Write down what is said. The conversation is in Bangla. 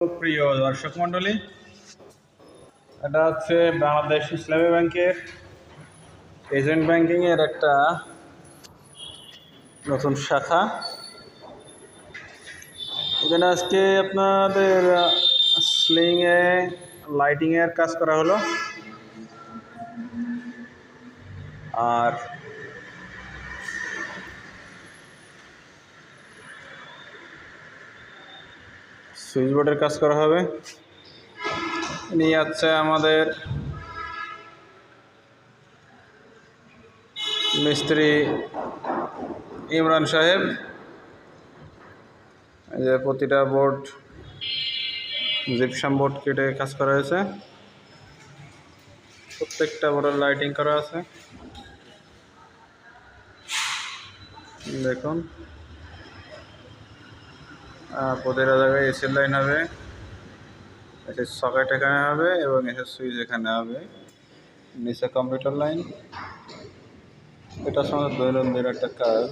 প্রিয় দর্শক মণ্ডলী, এটা হচ্ছে বাংলাদেশ ইসলামী ব্যাংকের এজেন্ট ব্যাংকিং এর একটা নতুন শাখা। এখানে আজকে আপনাদের স্লিং এ লাইটিং এর কাজ করা হলো। আর সুইচ বোর্ডের কাজ করা হবে। নিয়ে যাচ্ছে আমাদের মিস্ত্রি ইমরান সাহেব। যে প্রতিটা বোর্ড, জিপসাম বোর্ড কেটে কাজ করা হয়েছে। প্রত্যেকটা বোর্ডের লাইটিং করা আছে। দেখুন। প্রতিটা জায়গায় এসির লাইন হবে এসির সকেট এখানে হবে এবং এসির সুইচ এখানে হবে। নিচে কম্পিউটার লাইন এটা আমাদের দৈনন্দিন একটা কাজ।